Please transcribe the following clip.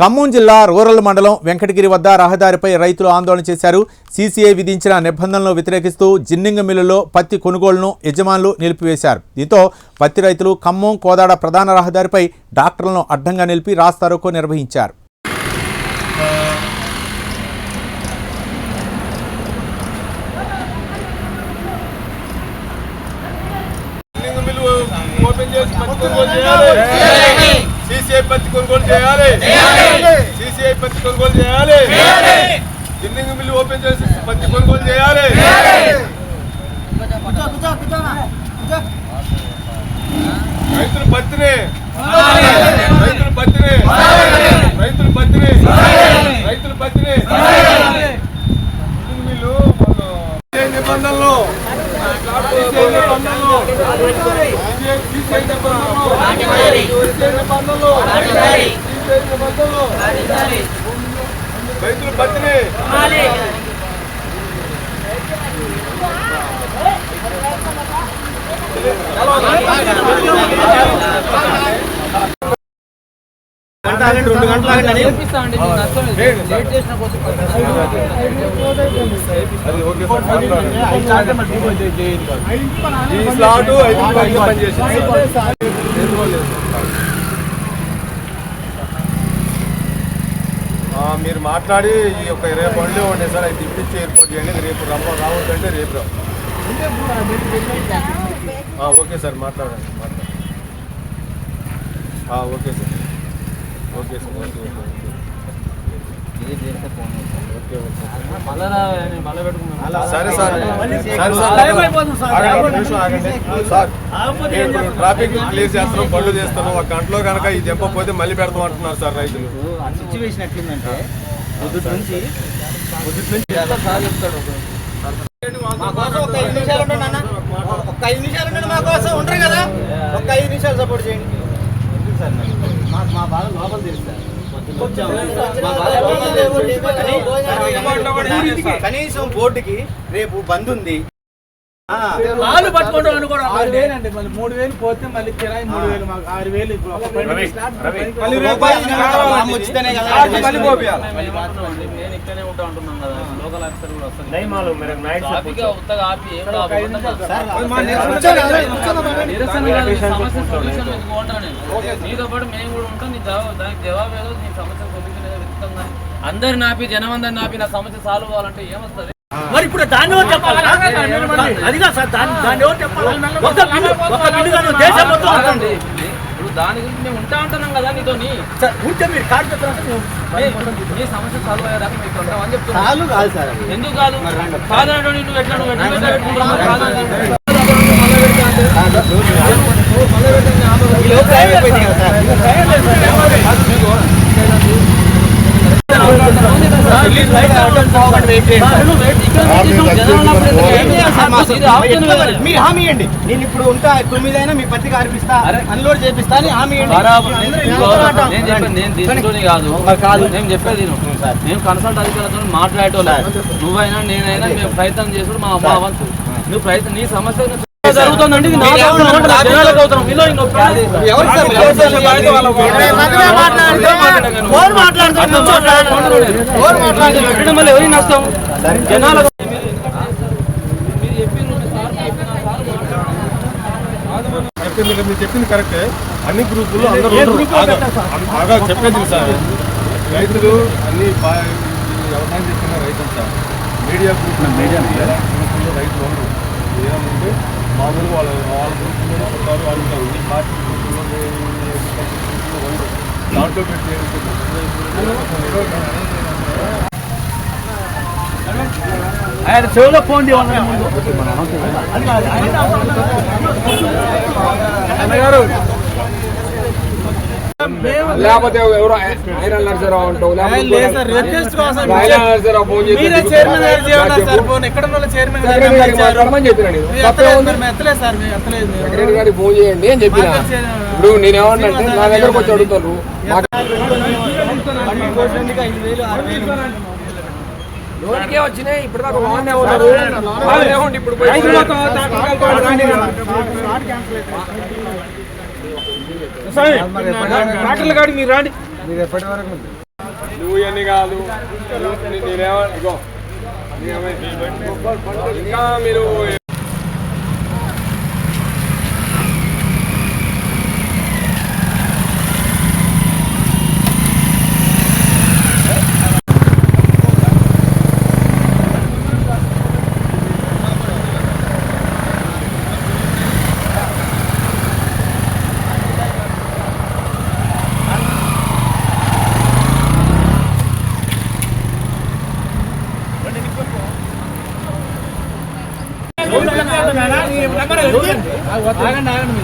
ఖమ్మం జిల్లా రూరల్ మండలం వెంకటగిరి వద్ద రహదారిపై రైతులు ఆందోళన చేశారు. సీసీఐ విధించిన నిబంధనలను వ్యతిరేకిస్తూ జిన్నింగ మిల్లులో పత్తి కొనుగోలును యజమానులు నిలిపివేశారు. దీంతో పత్తి రైతులు ఖమ్మం కోదాడ ప్రధాన రహదారిపై డాక్టర్లను అడ్డంగా నిలిపి రాస్తారోకో నిర్వహించారు బిల్డింగ్ మిల్లు ఓపెన్ చేసి పత్తి కొనుగోలు చేయాలి సీసీఐ పత్తి కొనుగోలు చేయాలి సీసీఐ పత్తి కొనుగోలు చేయాలి బిల్డింగ్ మిల్లు ఓపెన్ చేసి పత్తి కొనుగోలు చేయాలి రైతులు పత్తిని రైతులు పత్తిని రైతులు పత్తిని రైతులు పత్తిని మిల్లు మన నిబంధనలు రైతులు పత్తిని ఈ స్లాట్ ఐదు పనిచేసింది ఆ, మీరు మాట్లాడి ఈ యొక్క రేపు బండ్లు ఉండే సార్ అది తిప్పించి ఏర్పాటు చేయండి. రేపు రమ్మ రావద్దంటే రేపు రా. ఆ, ఓకే సార్ మాట్లాడండి మాట్లాడండి. ఆ, okay sir. Okay sir okay okay okay. Okay okay సరే సార్. ట్రాఫిక్ క్లియర్ చేస్తున్నాం బండ్లు చేస్తున్నాం. ఒక గంటలో కనుక ఇది తెంపకపోతే మళ్ళీ పెడతాం అంటున్నారు సార్ రైతులు. సిచ్యువేషన్ ఎట్లుందంటే పొద్దుటి నుంచి పొద్దుటి నుంచి సార్ చెప్తాడు? మా కోసం ఒక ఐదు నిమిషాలు ఉండండి అన్న. ఒక ఐదు నిమిషాలు ఉండండి మా కోసం. ఉంటారు కదా? ఒక ఐదు నిమిషాలు సపోర్ట్ చేయండి. సార్? మాకు మా బాధ లోపల తెలుసు సార్. కనీసం బోర్డుకి రేపు బంద్ ఉంది ఆ, వాళ్ళు పట్టుకోవడం అనుకోవడం ఆరు వేలు అండి మళ్ళీ మూడు వేలు పోతే మళ్ళీ కిరాయి మూడు వేలు మాకు ఆరు వేలు నేను ఇక్కడనే ఉంటా కదా. లోకల్ ఆఫీసర్ కూడా. నీతో పాటు మేము కూడా ఉంటాం. నీ జవాబు దానికి జవాబు ఏదో నీ సమస్య సొల్యూషన్ ఏదో వెతుకుతాం కానీ అందరిని ఆపి జనం అందరిని ఆపి నా సమస్య సాల్వ్ అవ్వాలంటే ఏమొస్తుంది? మరి ఇప్పుడు దాన్ని ఎవరు చెప్పాలి? అదిగా సార్ దాన్ని దాన్ని ఎవరు చెప్పాలి? ఒక బిల్లు ఒక బిల్లు కాదు దేశం మొత్తం కాదండి. ఇప్పుడు దాని గురించి మేము ఉంటా ఉంటున్నాం కదా నీతో సార్ ఉంటే మీరు కార్డు నీ సమస్య సాల్వ్ అయ్యేదాకా మీకు ఉంటాం అని చెప్తున్నా. చాలు కాదు సార్. ఎందుకు కాదు? నువ్వు ఎట్లా నువ్వు ఎట్లా ఎట్లా పెట్టుకుంటున్నావు? మీ మీరు హామీ ఇవ్వండి నేను ఇప్పుడు ఉంటా తొమ్మిది అయినా మీ పత్రిక ఆర్పిస్తా అన్లోడ్ చేపిస్తా అని హామీ ఇవ్వండి నేను దీంట్లోనే కాదు కాదు. నేను చెప్పేది మేము నేను కన్సల్ట్ అధికారులతో లేదు నువ్వైనా నేనైనా మేము ప్రయత్నం చేసుడు మా అమ్మ వంతు నువ్వు ప్రయత్నం నీ సమస్య జరుగుతుందండి. ఇది. జనాలకు అవసరం. మీలో ఇంకొక ఎవరికి నష్టం? జనాలకు మీరు చెప్పింది సార్ చెప్పిన సార్ చెప్పింది కదా, మీరు చెప్పింది కరెక్టే అన్ని గ్రూపుల్లో అందరూ. బాగా- బాగా చెప్పేది సార్. రైతులు అన్ని వ్యవసాయం చేస్తున్న రైతులు సార్. మీడియా గ్రూప్ మీడియా రైతులు ఏమంటే మామూలు వాళ్ళ వాళ్ళ గ్రూపుల్లో ఉంటారు ఈ పార్టీ ఉండరు దాంట్లో పెట్టి ఆయన చెవులో ఫోన్ చేయాలి లేకపోతే ఎవరు ఆయన నరసరావు అంటావు నరసరావు ఫోన్ సెక్రటరీ గారికి ఫోన్ చేయండి అని చెప్పిన ఇప్పుడు నేనేమన్నా నా దగ్గరకు వచ్చి అడుగుతారు నాకు లోనికే వచ్చినాయి ఇప్పుడు దాకా వాడినే ఉన్నారు ఇప్పుడు డాక్టర్ల కాడికి మీరు రాండి. నువ్వు ఇవన్నీ కాదు. నీ- నేనేమో ఇగో. నేనేమో- ఇంకా మీరు ఆగండి, ఆగండి.